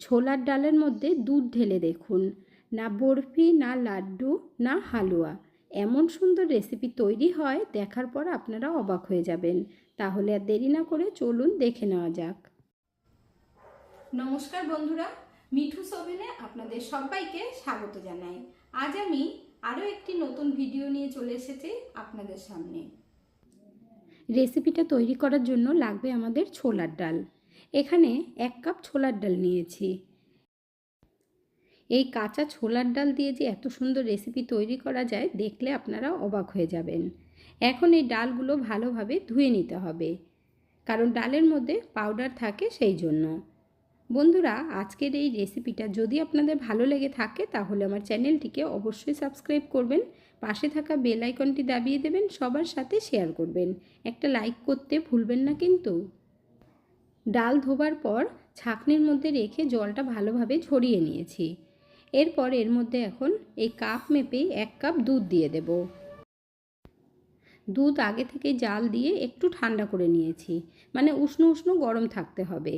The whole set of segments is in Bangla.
ছোলার ডালের মধ্যে দুধ ঢেলে দেখুন। না বরফি, না লাড্ডু, না হালুয়া। এমন সুন্দর রেসিপি তৈরি হয়, দেখার পর আপনারা অবাক হয়ে যাবেন। তাহলে আর দেরি না করে চলুন দেখে নেওয়া যাক। নমস্কার বন্ধুরা, মিঠু সোভেনে আপনাদের সবাইকে স্বাগত জানাই। আজ আমি আরও একটি নতুন ভিডিও নিয়ে চলে এসেছি আপনাদের সামনে। রেসিপিটা তৈরি করার জন্য লাগবে আমাদের ছোলার ডাল। এখানে এক কাপ ছোলার ডাল নিয়েছি। এই কাঁচা ছোলার ডাল দিয়ে যে এত সুন্দর রেসিপি তৈরি করা যায়, দেখলে আপনারা অবাক হয়ে যাবেন। এখন এই ডালগুলো ভালোভাবে ধুয়ে নিতে হবে, কারণ ডালের মধ্যে পাউডার থাকে সেই জন্য। বন্ধুরা, আজকের এই রেসিপিটা যদি আপনাদের ভালো লেগে থাকে, তাহলে আমার চ্যানেলটিকে অবশ্যই সাবস্ক্রাইব করবেন, পাশে থাকা বেল আইকনটি দাবিয়ে দেবেন, সবার সাথে শেয়ার করবেন। একটা লাইক করতে ভুলবেন না কিন্তু। ডাল ধোবার পর ছাঁকনির মধ্যে রেখে জলটা ভালোভাবে ঝরিয়ে নিয়েছি। এরপর এর মধ্যে এখন এই কাপ মেপে এক কাপ দুধ দিয়ে দেব। দুধ আগে থেকে জাল দিয়ে একটু ঠান্ডা করে নিয়েছি মানে উষ্ণ উষ্ণ গরম থাকতে হবে।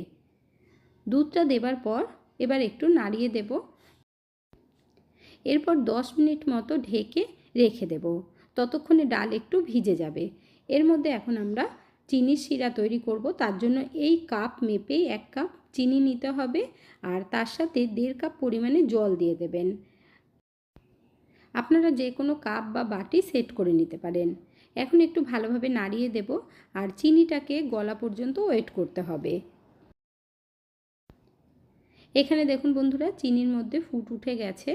দুধটা দেবার পর এবার একটু নাড়িয়ে দেব। এরপর দশ মিনিট মতো ঢেকে রেখে দেব। ততক্ষণে ডাল একটু ভিজে যাবে। এর মধ্যে এখন আমরা চিনির শিরা তৈরি করব। তার জন্য এই কাপ মেপেই এক কাপ চিনি নিতে হবে আর তার সাথে দেড় কাপ পরিমাণে জল দিয়ে দেবেন। আপনারা যে কোনো কাপ বা বাটি সেট করে নিতে পারেন। এখন একটু ভালোভাবে নাড়িয়ে দেব আর চিনিটাকে গলা পর্যন্ত ওয়েট করতে হবে। এখানে দেখুন বন্ধুরা, চিনির মধ্যে ফুট উঠে গেছে।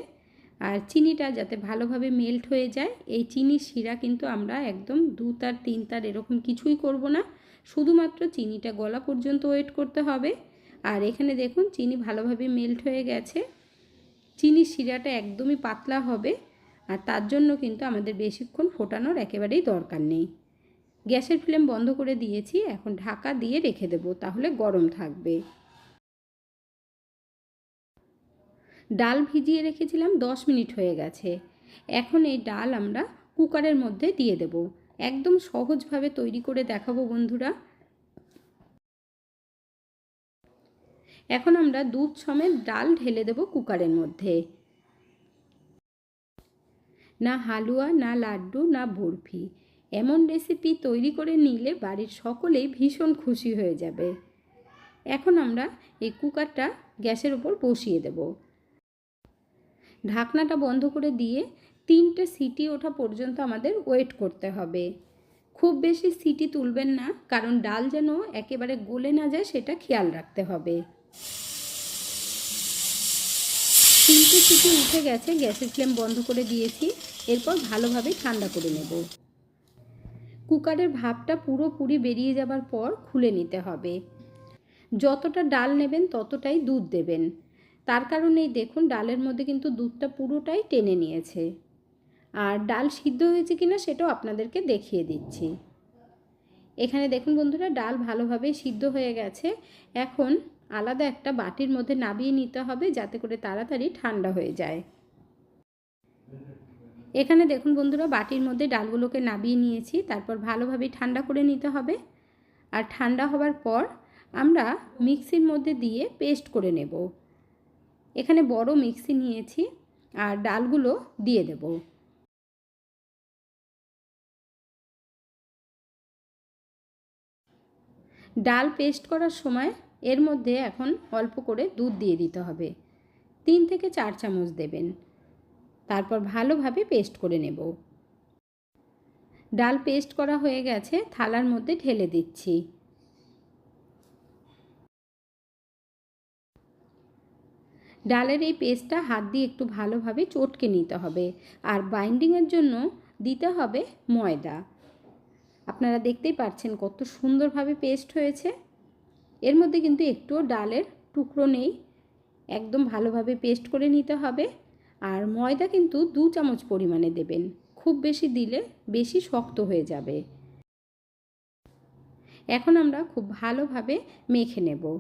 আর চিনিটা যাতে ভালোভাবে মেল্ট হয়ে যায়, এই চিনির শিরা কিন্তু আমরা একদম দু তার তিন তার এরকম কিছুই করব না। শুধুমাত্র চিনিটা গলা পর্যন্ত ওয়েট করতে হবে। আর এখানে দেখুন, চিনি ভালোভাবে মেল্ট হয়ে গেছে। চিনির শিরাটা একদমই পাতলা হবে। আর তার জন্য কিন্তু আমাদের বেশিক্ষণ ফোটানোর একেবারেই দরকার নেই। গ্যাসের ফ্লেম বন্ধ করে দিয়েছি, এখন ঢাকা দিয়ে রেখে দেব, তাহলে গরম থাকবে। ডাল ভিজিয়ে রেখেছিলাম, দশ মিনিট হয়ে গেছে। এখন এই ডাল আমরা কুকারের মধ্যে দিয়ে দেব। একদম সহজভাবে তৈরি করে দেখাবো বন্ধুরা। এখন আমরা দুধ সমেত ডাল ঢেলে দেব কুকারের মধ্যে। না হালুয়া, না লাড্ডু, না বরফি। এমন রেসিপি তৈরি করে নিলে বাড়ির সকলেই ভীষণ খুশি হয়ে যাবে। এখন আমরা এই কুকারটা গ্যাসের ওপর বসিয়ে দেব। ঢাকনাটা বন্ধ করে দিয়ে তিনটে সিটি ওঠা পর্যন্ত আমাদের ওয়েট করতে হবে। খুব বেশি সিটি তুলবেন না, কারণ ডাল যেন একেবারে গলে না যায় সেটা খেয়াল রাখতে হবে। তিনটে সিটি উঠে গেছে, গ্যাসের ফ্লেম বন্ধ করে দিয়েছি, এরপর ভালোভাবে ঠান্ডা করে নেব। কুকারের ভাপটা পুরোপুরি বেরিয়ে যাবার পর খুলে নিতে হবে। যতটা ডাল নেবেন ততটাই দুধ দেবেন। তার কারণেই দেখুন ডালের মধ্যে কিন্তু দুধটা পুরোটাই টেনে নিয়েছে। আর ডাল সিদ্ধ হয়েছে কিনা সেটাও আপনাদেরকে দেখিয়ে দিচ্ছি। এখানে দেখুন বন্ধুরা, ডাল ভালোভাবে সিদ্ধ হয়ে গেছে। এখন আলাদা একটা বাটির মধ্যে নাবিয়ে নিতে হবে যাতে করে তাড়াতাড়ি ঠান্ডা হয়ে যায়। এখানে দেখুন বন্ধুরা, বাটির মধ্যে ডালগুলোকে নাবিয়ে নিয়েছি। তারপর ভালোভাবে ঠান্ডা করে নিতে হবে। আর ঠান্ডা হবার পর আমরা মিক্সির মধ্যে দিয়ে পেস্ট করে নেব। এখানে বড় মিক্সি নিয়েছি আর ডালগুলো দিয়ে দেব। ডাল পেস্ট করার সময় এর মধ্যে এখন অল্প করে দুধ দিয়ে দিতে হবে। তিন থেকে চার চামচ দেবেন। তারপর ভালোভাবে পেস্ট করে নেব। ডাল পেস্ট করা হয়ে গেছে, থালার মধ্যে ঢেলে দিচ্ছি। ডালের এই পেস্টটা হাত দিয়ে একটু ভালোভাবে চটকে নিতে হবে। আর বাইন্ডিংয়ের জন্য দিতে হবে ময়দা। আপনারা দেখতেই পাচ্ছেন কত সুন্দরভাবে পেস্ট হয়েছে। এর মধ্যে কিন্তু একটুও ডালের টুকরো নেই। একদম ভালোভাবে পেস্ট করে নিতে হবে। আর ময়দা কিন্তু দু চামচ পরিমাণে দেবেন। খুব বেশি দিলে বেশি শক্ত হয়ে যাবে। এখন আমরা খুব ভালোভাবে মেখে নেব।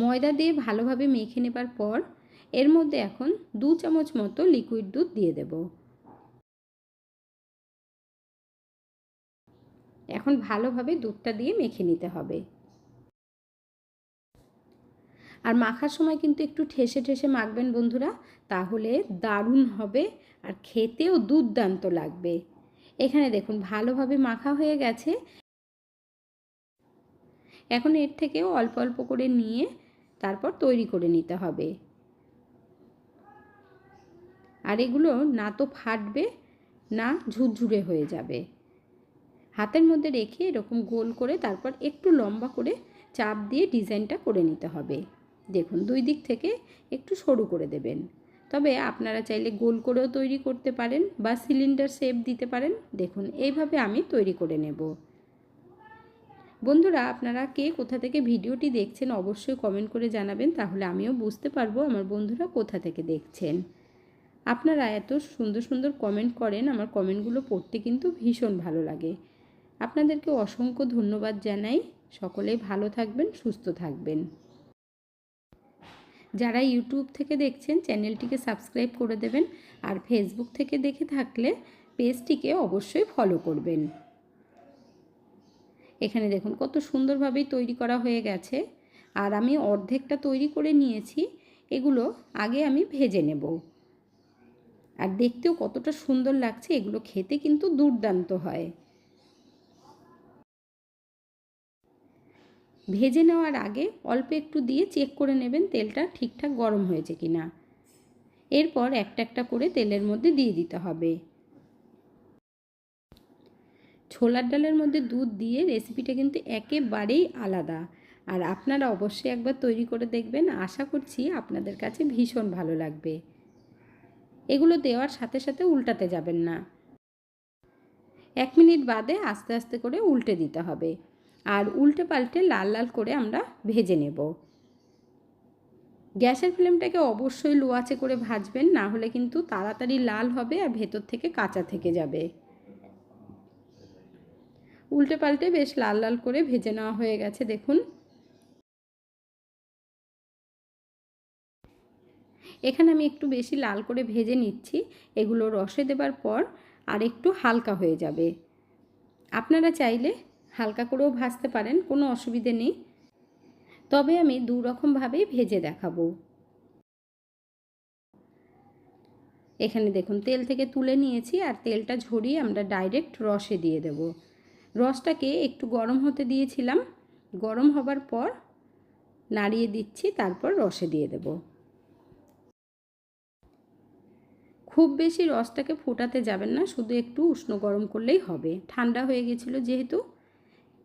ময়দা দিয়ে ভালোভাবে মেখে নেবার পর এর মধ্যে এখন দু চামচ মতো লিকুইড দুধ দিয়ে দেব। এখন ভালোভাবে দুধটা দিয়ে মেখে নিতে হবে। আর মাখার সময় কিন্তু একটু ঠেসে ঠেসে মাখবেন বন্ধুরা, তাহলে দারুণ হবে আর খেতেও দুর্দান্ত লাগবে। এখানে দেখুন ভালোভাবে মাখা হয়ে গেছে। এখন এর থেকেও অল্প অল্প করে নিয়ে তারপর তৈরি করে নিতে হবে। আর এগুলো না তো ফাটবে, না ঝুরঝুরে হয়ে যাবে। হাতের মধ্যে রেখে এরকম গোল করে তারপর একটু লম্বা করে চাপ দিয়ে ডিজাইনটা করে নিতে হবে। দেখুন, দুই দিক থেকে একটু সরু করে দেবেন। তবে আপনারা চাইলে গোল করেও তৈরি করতে পারেন বা সিলিন্ডার শেপ দিতে পারেন। দেখুন, এইভাবে আমি তৈরি করে নেব। বন্ধুরা, আপনারা কে কোথা থেকে ভিডিওটি দেখছেন অবশ্যই কমেন্ট করে জানাবেন, তাহলে আমিও বুঝতে পারব আমার বন্ধুরা কোথা থেকে দেখছেন। আপনারা এত সুন্দর সুন্দর কমেন্ট করেন, আমার কমেন্টগুলো পড়তে কিন্তু ভীষণ ভালো লাগে। আপনাদেরকে অসংখ্য ধন্যবাদ জানাই সকলেই ভালো থাকবেন, সুস্থ থাকবেন। যারা ইউটিউব থেকে দেখছেন, চ্যানেলটিকে সাবস্ক্রাইব করে দেবেন, আর ফেসবুক থেকে দেখে থাকলে পেজটিকে অবশ্যই ফলো করবেন। এখানে দেখুন কত সুন্দরভাবেই তৈরি করা হয়ে গেছে। আর আমি অর্ধেকটা তৈরি করে নিয়েছি, এগুলো আগে আমি ভেজে নেব। আর দেখতেও কতটা সুন্দর লাগছে, এগুলো খেতে কিন্তু দুর্দান্ত হয়। ভেজে নেওয়ার আগে অল্প একটু দিয়ে চেক করে নেবেন তেলটা ঠিকঠাক গরম হয়েছে কিনা। এরপর একটা একটা করে তেলের মধ্যে দিয়ে দিতে হবে। ছোলার ডালের মধ্যে দুধ দিয়ে রেসিপিটা কিন্তু একেবারেই আলাদা। আর আপনারা অবশ্যই একবার তৈরি করে দেখবেন, আশা করছি আপনাদের কাছে ভীষণ ভালো লাগবে। এগুলো দেওয়ার সাথে সাথে উল্টাতে যাবেন না। এক মিনিট বাদে আস্তে আস্তে করে উল্টে দিতে হবে। আর উল্টে পাল্টে লাল লাল করে আমরা ভেজে নেব। গ্যাসের ফ্লেমটাকে অবশ্যই লো আঁচে করে ভাজবেন, না হলে কিন্তু তাড়াতাড়ি লাল হবে আর ভেতর থেকে কাঁচা থেকে যাবে। উল্টে পাল্টে বেশ লাল লাল করে ভেজে নেওয়া হয়ে গেছে, দেখুন। এখানে আমি একটু বেশি লাল করে ভেজে নিচ্ছি, এগুলো রসে দেবার পর আর একটু হালকা হয়ে যাবে। আপনারা চাইলে হালকা করেও ভাজতে পারেন, কোনো অসুবিধে নেই। তবে আমি দু রকমভাবেই ভেজে দেখাবো। এখানে দেখুন, তেল থেকে তুলে নিয়েছি আর তেলটা ঝরিয়ে আমরা ডাইরেক্ট রসে দিয়ে দেব। রসটাকে একটু গরম হতে দিয়েছিলাম। গরম হবার পর নাড়িয়ে দিচ্ছি, তারপর রসে দিয়ে দেব। খুব বেশি রসটাকে ফোটাতে যাবেন না, শুধু একটু উষ্ণ গরম করলেই হবে। ঠান্ডা হয়ে গেছিল যেহেতু,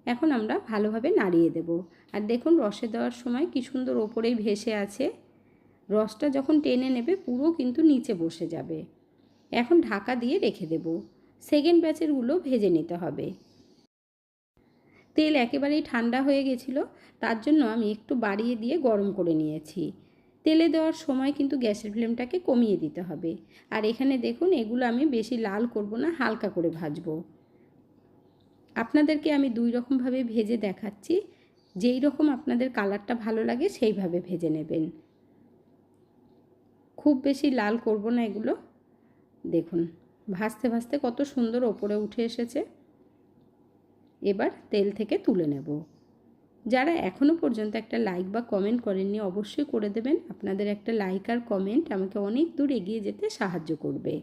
এখন আমরা ভালোভাবে নাড়িয়ে দেব। আর দেখুন, রসে দেওয়ার সময় কি সুন্দর ওপরেই ভেসে আছে। রসটা যখন টেনে নেবে, পুরো কিন্তু নিচে বসে যাবে। এখন ঢাকা দিয়ে রেখে দেব। সেকেন্ড ব্যাচেরগুলো ভেজে নিতে হবে। তেল একেবারেই ঠান্ডা হয়ে গেছিল, তার জন্য আমি একটু বাড়িয়ে দিয়ে গরম করে নিয়েছি। তেলে দেওয়ার সময় কিন্তু গ্যাসের ফ্লেমটাকে কমিয়ে দিতে হবে। আর এখানে দেখুন, এগুলো আমি বেশি লাল করব না, হালকা করে ভাজবো। আপনাদেরকে আমি দুই রকমভাবে ভেজে দেখাচ্ছি। যেই রকম আপনাদের কালারটা ভালো লাগে, সেইভাবে ভেজে নেবেন। খুব বেশি লাল করব না এগুলো। দেখুন, ভাজতে ভাজতে কত সুন্দর ওপরে উঠে এসেছে। এবার তেল থেকে তুলে নেব। যারা এখনও পর্যন্ত একটা লাইক বা কমেন্ট করেননি, অবশ্যই করে দেবেন। আপনাদের একটা লাইক আর কমেন্ট আমাকে অনেক দূর এগিয়ে যেতে সাহায্য করবে।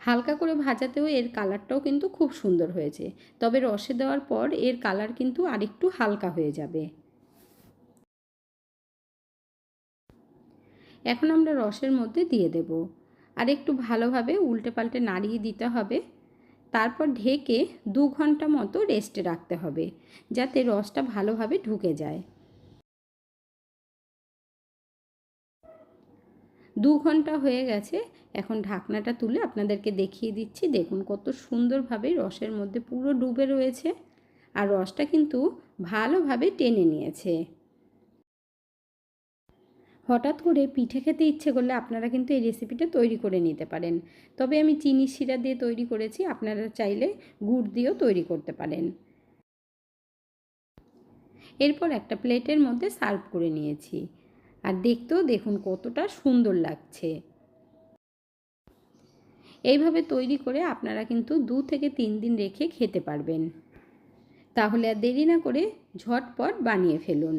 হালকা করে ভাজাতেও এর কালারটাও কিন্তু খুব সুন্দর হয়েছে। তবে রসে দেওয়ার পর এর কালার কিন্তু আরেকটু হালকা হয়ে যাবে। এখন আমরা রসের মধ্যে দিয়ে দেব। আর একটু ভালোভাবে উল্টে পাল্টে নাড়িয়ে দিতে হবে। তারপর ঢেকে দু ঘণ্টা মতো রেস্টে রাখতে হবে, যাতে রসটা ভালোভাবে ঢুকে যায়। দু ঘণ্টা হয়ে গেছে, এখন ঢাকনাটা তুলে আপনাদেরকে দেখিয়ে দিচ্ছি। দেখুন কত সুন্দরভাবে রসের মধ্যে পুরো ডুবে রয়েছে, আর রসটা কিন্তু ভালোভাবে টেনে নিয়েছে। হঠাৎ করে পিঠে খেতে ইচ্ছে করলে আপনারা কিন্তু এই রেসিপিটা তৈরি করে নিতে পারেন। তবে আমি চিনি শিরা দিয়ে তৈরি করেছি, আপনারা চাইলে গুড় দিয়েও তৈরি করতে পারেন। এরপর একটা প্লেটের মধ্যে সার্ভ করে নিয়েছি। আর দেখতেও দেখুন কতটা সুন্দর লাগছে। এইভাবে তৈরি করে আপনারা কিন্তু দু থেকে তিন দিন রেখে খেতে পারবেন। তাহলে আর দেরি না করে ঝটপট বানিয়ে ফেলুন।